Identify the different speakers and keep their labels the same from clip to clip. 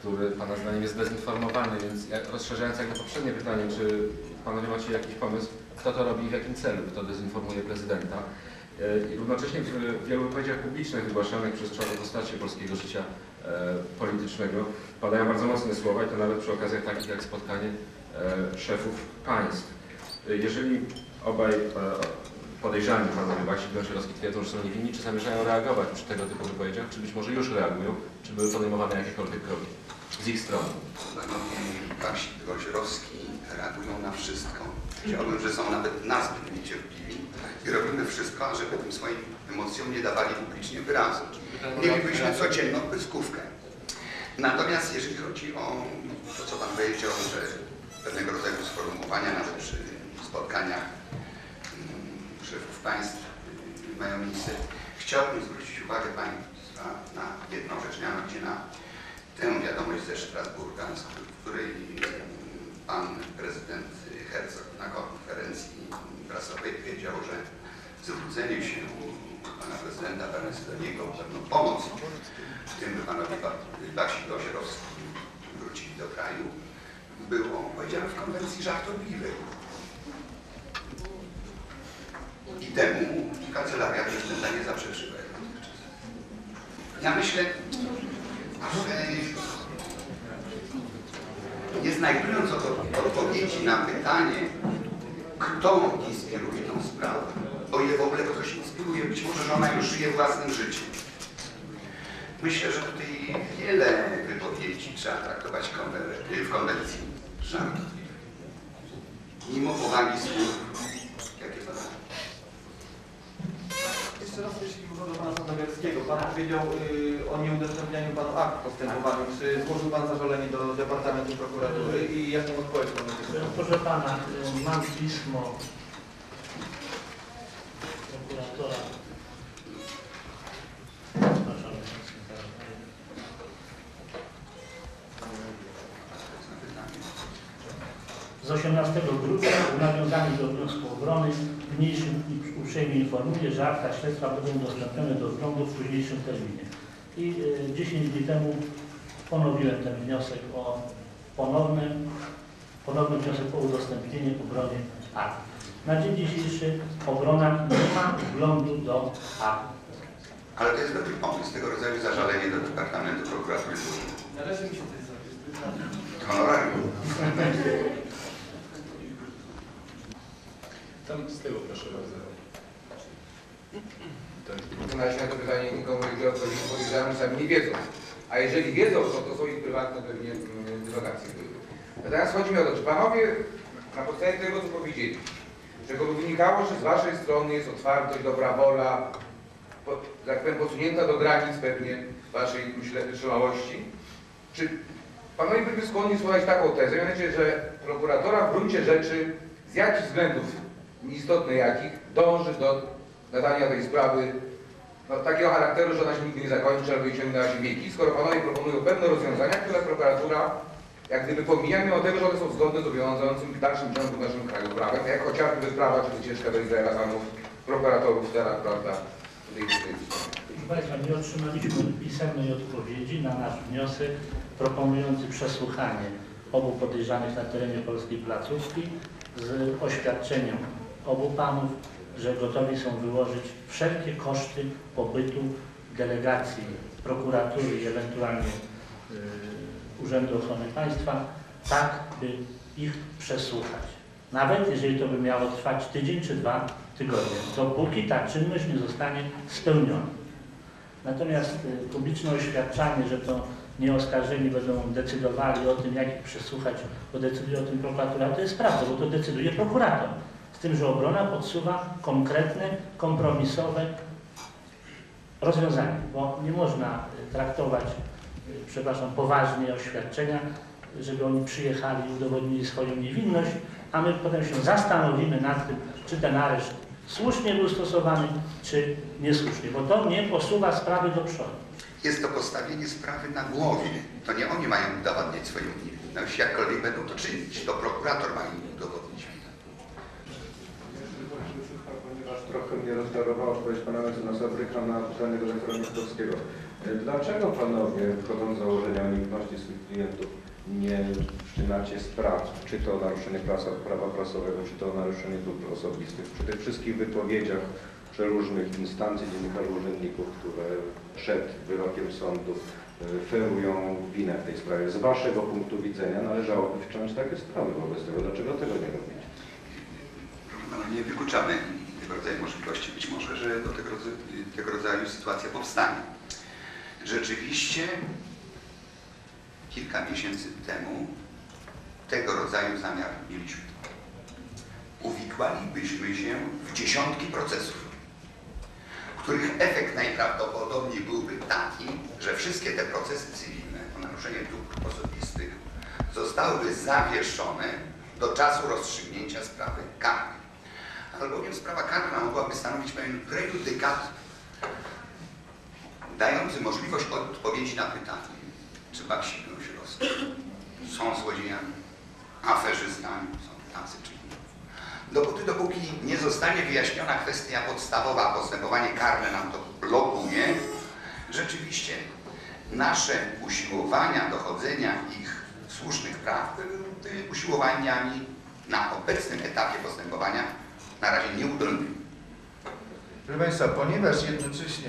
Speaker 1: który Pana zdaniem jest dezinformowany, więc jak, rozszerzając jakby poprzednie pytanie, czy Panowie macie jakiś pomysł, kto to robi i w jakim celu, kto dezinformuje prezydenta? E, I równocześnie w wielu wypowiedziach publicznych wygłaszanych przez czołowe postacie polskiego życia e, politycznego padają bardzo mocne słowa i to nawet przy okazjach takich jak spotkanie e, szefów państw. E, Jeżeli obaj e, podejrzani panowie Basi i Gąsiorowski twierdzą, że są niewinni, czy zamierzają reagować przy tego typu wypowiedziach, czy być może już reagują, czy były podejmowane jakiekolwiek kroki z ich strony?
Speaker 2: Panowie Gąsiorowski reagują na wszystko. Chciałbym, że są nawet nazbyt niecierpliwi i robimy wszystko, żeby tym swoim emocjom nie dawali publicznie wyrazu. Mielibyśmy codzienną pyskówkę. Natomiast jeżeli chodzi o to, co Pan powiedział, że pewnego rodzaju sformułowania nawet przy spotkaniach szefów państw y, mają miejsce, chciałbym zwrócić uwagę Państwa na jedną rzecz, mianowicie na tę wiadomość ze Strasburga, w której mm, pan prezydent Herzog na konferencji prasowej powiedział, że zwrócenie się pana prezydenta Bernesy do niego o pewną pomoc w tym, by panowie Ba- Basi Gosierowski wrócili do kraju, było powiedziane w konwencji żartobliwej. I temu kancelaria prezydenta nie zaprzeczyła. jak dotychczas. Ja myślę, że nie znajdując od- odpowiedzi na pytanie, kto inspiruje tą sprawę, o ile w ogóle ktoś inspiruje, być może, że ona już żyje własnym życiem. Myślę, że tutaj wiele wypowiedzi trzeba traktować w konwencji żartobliwie. Mimo powagi słów, jakie padają.
Speaker 3: Jeszcze raz, jeśli można do Pana Sandomierskiego. Pan powiedział y, o nieudostępnianiu Panu akt postępowania. Czy złożył Pan zażalenie do Departamentu Prokuratury i jaką odpowiedź Pan uzyskał?
Speaker 4: Proszę pana, y, mam pismo 18 grudnia w nawiązaniu do wniosku obrony mniejszym i uprzejmie informuję, że akta śledztwa będą udostępnione do wglądu w późniejszym terminie. I y, 10 dni temu ponowiłem ten wniosek o ponowny, ponowny wniosek o udostępnienie obrony akt. Na dzień dzisiejszy obrona nie ma wglądu do akt.
Speaker 2: Ale to jest dobry pomysł, tego rodzaju zażalenie do Departamentu Prokuratury.
Speaker 3: Należy mi się coś zrobić.
Speaker 2: Honorarium.
Speaker 1: Tam z tyłu proszę bardzo.
Speaker 5: Na na to pytanie nikomu nie że sami nie wiedzą. A jeżeli wiedzą, to to są ich prywatne pewnie dywagacje były. Natomiast chodzi mi o to, czy panowie na podstawie tego, co powiedzieli, czego by wynikało, że z waszej strony jest otwartość, dobra wola, po, tak powiem, posunięta do granic pewnie waszej myślę, wytrzymałości, czy panowie byliby skłonni słuchać taką tezę, mianowicie, że prokuratora w gruncie rzeczy z jakichś względów, nieistotne jakich, dąży do nadania tej sprawy no, takiego charakteru, że ona się nigdy nie zakończy albo na się wieki, skoro panowie proponują pewne rozwiązania, które prokuratura jak gdyby pomija, mimo tego, że one są zgodne z obowiązującym w dalszym ciągu w naszym kraju prawem, jak chociażby wyprawa czy wycieczka do Izraela samych prokuratorów celach, prawda, tej.
Speaker 4: Proszę Państwa, nie otrzymaliśmy pisemnej odpowiedzi na nasz wniosek proponujący przesłuchanie obu podejrzanych na terenie polskiej placówki z oświadczeniem obu panów, że gotowi są wyłożyć wszelkie koszty pobytu delegacji prokuratury i ewentualnie y, Urzędu Ochrony Państwa, tak by ich przesłuchać. Nawet jeżeli to by miało trwać tydzień czy dwa tygodnie, dopóki ta czynność nie zostanie spełniona. Natomiast y, publiczne oświadczanie, że to nie oskarżeni będą decydowali o tym, jak ich przesłuchać, bo decyduje o tym prokuratura, to jest prawda, bo to decyduje prokurator. Z tym, że obrona podsuwa konkretne, kompromisowe rozwiązania, bo nie można y, traktować, y, przepraszam, poważnie oświadczenia, żeby oni przyjechali i udowodnili swoją niewinność, a my potem się zastanowimy nad tym, czy ten areszt słusznie był stosowany, czy niesłusznie, bo to nie posuwa sprawy do przodu.
Speaker 2: Jest to postawienie sprawy na głowie. To nie oni mają udowadniać swoją niewinność, jakkolwiek będą to czynić. To prokurator ma im udowodnić.
Speaker 6: Ponieważ trochę mnie rozczarował odpowiedź pana mecenas Abryka na pytanie do doktora Mieszkowskiego. Dlaczego panowie, wchodząc w założenia o niewinności swych klientów, nie wszczynacie spraw, czy to naruszenie prawa, prawa prasowego, czy to naruszenie dóbr osobistych, przy tych wszystkich wypowiedziach przeróżnych instancji, dziennikarzy, urzędników, które przed wyrokiem sądu y, ferują winę w tej sprawie. Z waszego punktu widzenia należałoby wszcząć takie sprawy wobec tego. Dlaczego tego nie robicie?
Speaker 2: No, nie wykluczamy tego rodzaju możliwości. Być może, że do tego, rodzaju, tego rodzaju sytuacja powstanie. Rzeczywiście kilka miesięcy temu tego rodzaju zamiar mieliśmy. Uwikłalibyśmy się w dziesiątki procesów, których efekt najprawdopodobniej byłby taki, że wszystkie te procesy cywilne o naruszenie dóbr osobistych zostałyby zawieszone do czasu rozstrzygnięcia sprawy karnej. Albowiem sprawa karna mogłaby stanowić pewien prejudykat dający możliwość odpowiedzi na pytanie, czy Baksik i Grosierowski są złodziejami, aferzystami, są tacy czy inni. Dopóty, dopóki nie zostanie wyjaśniona kwestia podstawowa, postępowanie karne nam to blokuje, rzeczywiście nasze usiłowania dochodzenia ich słusznych praw były usiłowaniami na obecnym etapie postępowania na razie nieudolnymi.
Speaker 7: Proszę Państwa, ponieważ jednocześnie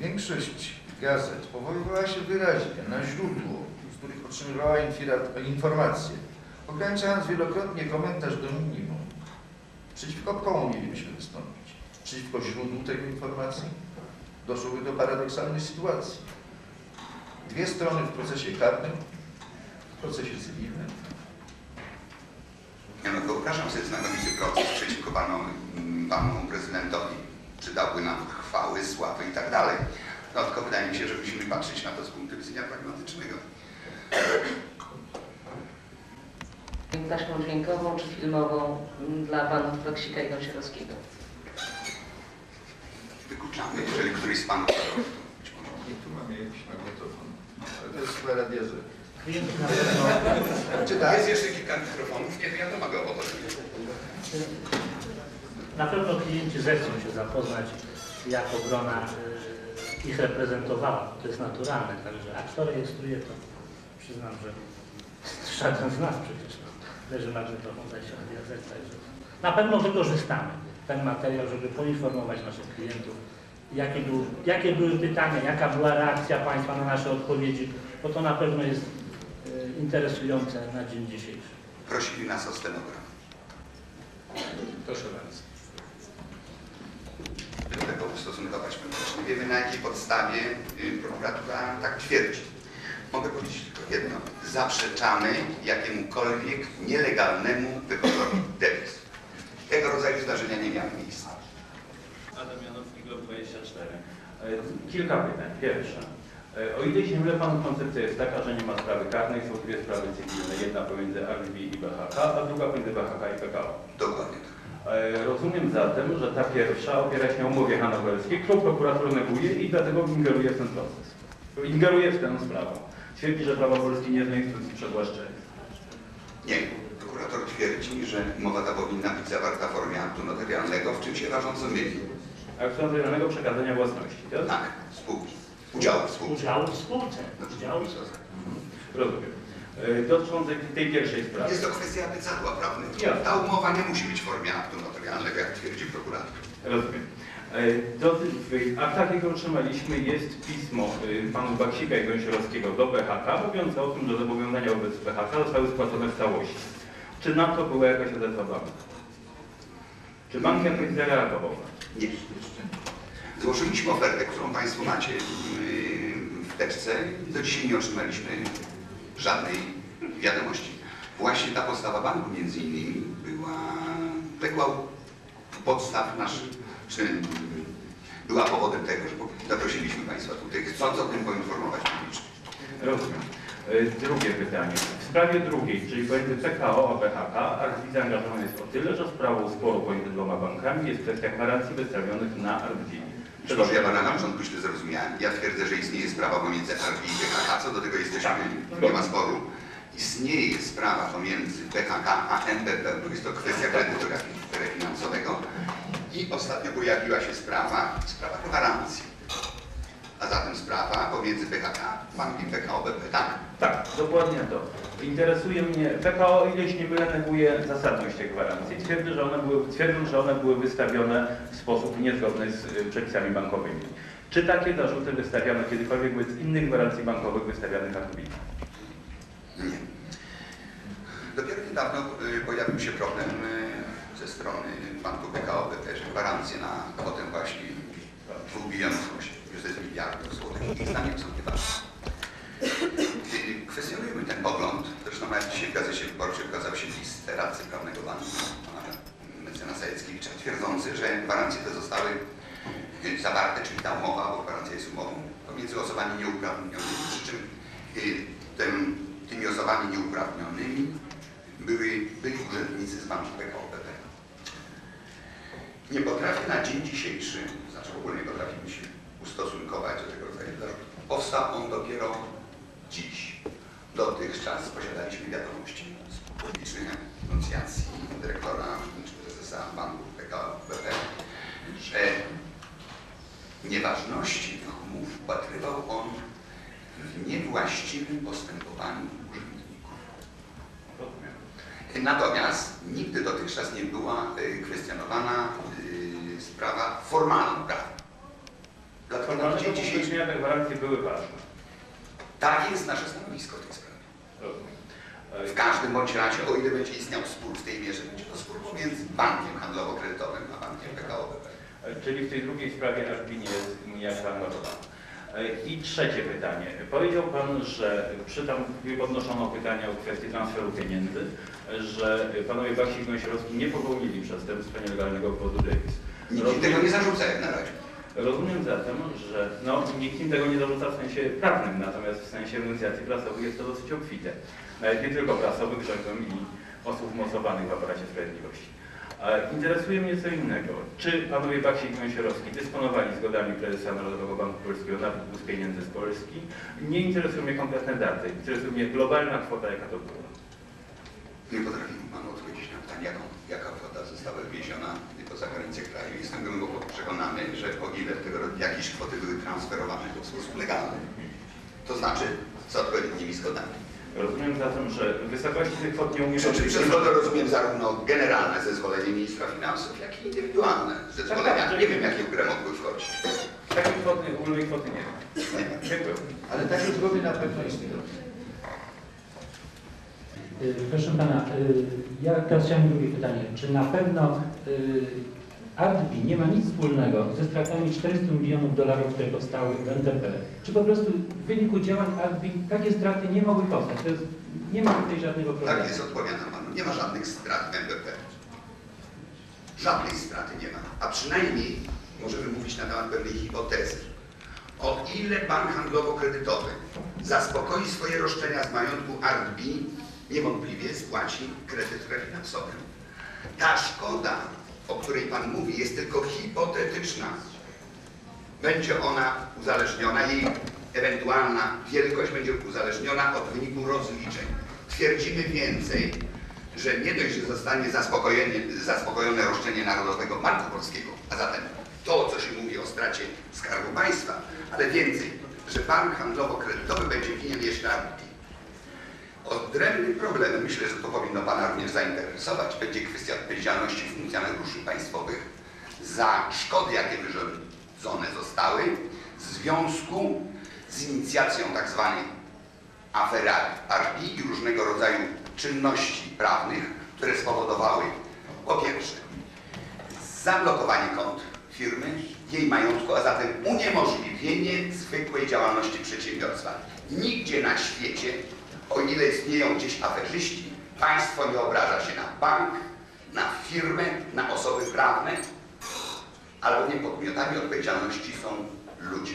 Speaker 7: większość gazet powoływała się wyraźnie na źródło, z których otrzymywała informacje, ograniczając wielokrotnie komentarz do minimum, przeciwko komu mielibyśmy wystąpić? Przeciwko źródłu tej informacji? Doszłoby do paradoksalnej sytuacji. Dwie strony w procesie karnym, w procesie cywilnym,
Speaker 2: Ja no, wyobrażam sobie znakomity proces przeciwko panu, mm, panu prezydentowi. Czy dałby nam chwały, sławy i tak dalej. No tylko wydaje mi się, że musimy patrzeć na to z punktu widzenia pragmatycznego.
Speaker 8: taśmą dźwiękową czy filmową m, dla panów Baksika i Gąsiorowskiego.
Speaker 2: Wykluczamy, jeżeli któryś z panów być może.
Speaker 7: i tu mamy jakiś magnetofon, ale to jest chyba radiozy. Czy tak?
Speaker 2: Jest jeszcze kilka mikrofonów, nie ja to mogę opowiedzieć.
Speaker 4: na pewno klienci zechcą się zapoznać, jak obrona y, ich reprezentowała. To jest naturalne, także a kto rejestruje, to przyznam, że żaden z nas przecież no, leży magnetofon zaś ADZ, także na pewno wykorzystamy ten materiał, żeby poinformować naszych klientów, jakie, był, jakie były pytania, jaka była reakcja Państwa na nasze odpowiedzi, bo to na pewno jest interesujące na dzień dzisiejszy.
Speaker 2: Prosili nas o stenogram.
Speaker 1: Proszę bardzo.
Speaker 2: do tego ustosunkować merytorycznie. Wiemy na jakiej podstawie y, prokuratura tak twierdzi. Mogę powiedzieć tylko jedno. Zaprzeczamy jakiemukolwiek nielegalnemu wywozowi dewiz. Tego rodzaju zdarzenia nie miały miejsca.
Speaker 9: Adam Janowski, Glob 24. E, Kilka pytań. Pierwsze. E, O ile się mylę, Panu koncepcja jest taka, że nie ma sprawy karnej, są dwie sprawy cywilne. Jedna pomiędzy RGB i BHK, a druga pomiędzy BHK i PKO.
Speaker 2: Dokładnie tak.
Speaker 9: E, Rozumiem zatem, że ta pierwsza opiera się na umowie hanowerskiej, którą prokurator neguje i dlatego ingeruje w ten proces. Ingeruje w tę sprawę. Twierdzi, że prawo polskie nie zna instytucji przewłaszczenia.
Speaker 2: Nie. Prokurator twierdzi, że umowa ta powinna być zawarta w formie aktu notarialnego, w czym się rażąco myli.
Speaker 9: Aktu notarialnego przekazania własności. tak?
Speaker 2: Tak, spółki. Udziału w spółce.
Speaker 4: Udział w spółce. Udział w
Speaker 9: Rozumiem. E, Dotyczącej tej pierwszej sprawy.
Speaker 2: Jest to kwestia abecadła prawnego. Ta umowa nie musi być w formie aktu notarialnego, jak twierdzi prokurator.
Speaker 9: Rozumiem. E, Do, w aktach, jakie otrzymaliśmy, jest pismo y, panów Baksika i Gąsiorowskiego do BHK, mówiące o tym, że zobowiązania wobec BHK zostały spłacone w całości. Czy na to była jakaś odezwa banku? Czy bank jakoś zareagował?
Speaker 2: Nie. Złożyliśmy ofertę, którą Państwo macie yy, w teczce. Do dzisiaj nie otrzymaliśmy żadnej wiadomości. Właśnie ta postawa banku między innymi była, legła u podstaw naszych, czy była powodem tego, że zaprosiliśmy Państwa tutaj, chcąc o tym poinformować publicznie.
Speaker 9: Rozumiem. E, Drugie pytanie. W sprawie drugiej, czyli pomiędzy PKO a BHK, RDB zaangażowany jest o tyle, że sprawą sporu pomiędzy dwoma bankami jest kwestia gwarancji wystawionych na RDB.
Speaker 2: Czy może ja Pana na początku źle zrozumiałem? Ja twierdzę, że istnieje sprawa pomiędzy RB i PKK, co do tego jesteśmy, nie ma sporu. Istnieje sprawa pomiędzy PKK a NBP, bo jest to kwestia kredytu refinansowego. I ostatnio pojawiła się sprawa, sprawa gwarancji. A zatem sprawa pomiędzy BHK, bankiem PKO BP, tak?
Speaker 9: Tak, dokładnie to. Interesuje mnie, PKO ileś nie byle neguje zasadność tych gwarancji. Twierdzi, że one były, twierdzą, że one były wystawione w sposób niezgodny z y, przepisami bankowymi. Czy takie zarzuty wystawiano kiedykolwiek wobec innych gwarancji bankowych wystawianych Arbi?
Speaker 2: Nie. Dopiero niedawno y, pojawił się problem y, ze strony banku PKO że gwarancje na kwotę właśnie 2 bilionów, już jest miliardów złotych, ich zdaniem są nieważne. Y, Kwestionujemy ten nawet dzisiaj w Gazecie Wyborczej ukazał się list radcy prawnego banku, pana mecenasa Jackiewicza, twierdzący, że gwarancje te zostały zawarte, czyli ta umowa, bo gwarancja jest umową, pomiędzy osobami nieuprawnionymi, przy czym y, tym, tymi osobami nieuprawnionymi były, byli urzędnicy z banku PKO BP. Nie potrafię na dzień dzisiejszy, znaczy w ogóle nie potrafimy się ustosunkować do tego rodzaju zarzutów. Powstał on dopiero dziś. Dotychczas posiadaliśmy wiadomości z publicznych enuncjacji dyrektora czy prezesa banku PKO BP, że nieważności tych umów upatrywał on w niewłaściwym postępowaniu urzędników. Natomiast nigdy dotychczas nie była y, kwestionowana y, sprawa formalno-prawna. Dlatego
Speaker 9: Formalnego te gwarancje były ważne.
Speaker 2: tak jest nasze stanowisko w tej sprawie.
Speaker 9: Rozumiem.
Speaker 2: W każdym bądź razie, o ile będzie istniał spór w tej mierze, będzie to spór pomiędzy bankiem handlowo-kredytowym a bankiem PKO BP.
Speaker 9: Czyli w tej drugiej sprawie Arbi nie jest zaangażowana. E, I trzecie pytanie. Powiedział Pan, że przy tam podnoszono pytania o kwestię transferu pieniędzy, że panowie Basi i Gąsiorowski nie popełnili przestępstwa nielegalnego obwodu Davis.
Speaker 2: Nikt tego nie zarzuca jak na razie.
Speaker 9: Rozumiem zatem, że no, nikt im tego nie zarzuca w sensie prawnym, natomiast w sensie enuncjacji prasowych jest to dosyć obfite. Nawet nie tylko prasowych, rzekłem i osób mocowanych w aparacie sprawiedliwości. Interesuje mnie co innego. Czy panowie Baksi i Gąsiorowski dysponowali zgodami prezesa Narodowego Banku Polskiego na wypust pieniędzy z Polski? Nie interesują mnie konkretne daty, interesuje mnie globalna kwota, jaka to była.
Speaker 2: Nie potrafimy Panu odpowiedzieć na pytanie, jaką, jaka kwota została wywieziona poza granice kraju. Jestem głęboko przekonany, że o ile tego, jakieś kwoty były transferowane w sposób legalny. To znaczy z odpowiednimi zgodami.
Speaker 9: Rozumiem zatem, że wysokości tych kwot nie umiem
Speaker 2: Przy czym zgodę rozumiem zarówno generalne zezwolenie ministra finansów, jak i indywidualne zezwolenia. Nie wiem, jakie w grę mogły wchodzić.
Speaker 9: Takiej kwoty, ogólnej kwoty nie ma. Dziękuję.
Speaker 7: Ale takie zgody na pewno istnieją.
Speaker 4: Y, Proszę pana, y, ja teraz chciałem drugie pytanie. Czy na pewno y, Artbi nie ma nic wspólnego ze stratami 400 milionów dolarów, które powstały w NTP? Czy po prostu w wyniku działań Artbi takie straty nie mogły powstać? Jest, nie ma tutaj żadnego problemu.
Speaker 2: Tak jest, odpowiadam Panu. Nie ma żadnych strat w NBP. Żadnej straty nie ma. A przynajmniej możemy mówić na temat pewnej hipotezy. O ile bank handlowo-kredytowy zaspokoi swoje roszczenia z majątku Artbi, niewątpliwie spłaci kredyt refinansowy. Ta szkoda, o której Pan mówi, jest tylko hipotetyczna. Będzie ona uzależniona, jej ewentualna wielkość będzie uzależniona od wyniku rozliczeń. Twierdzimy więcej, że nie dość, że zostanie zaspokojone roszczenie Narodowego Banku Polskiego, a zatem to, co się mówi o stracie Skarbu Państwa, ale więcej, że bank handlowo-kredytowy będzie winien jeszcze Arbi. Odrębnym problemem, myślę, że to powinno Pana również zainteresować, będzie kwestia odpowiedzialności funkcjonariuszy państwowych za szkody, jakie wyrządzone zostały w związku z inicjacją tak zwanej afery Arbi i różnego rodzaju czynności prawnych, które spowodowały po pierwsze zablokowanie kont firmy, jej majątku, a zatem uniemożliwienie zwykłej działalności przedsiębiorstwa. Nigdzie na świecie, o ile istnieją gdzieś aferzyści, państwo nie obraża się na bank, na firmę, na osoby prawne, albowiem podmiotami odpowiedzialności są ludzie.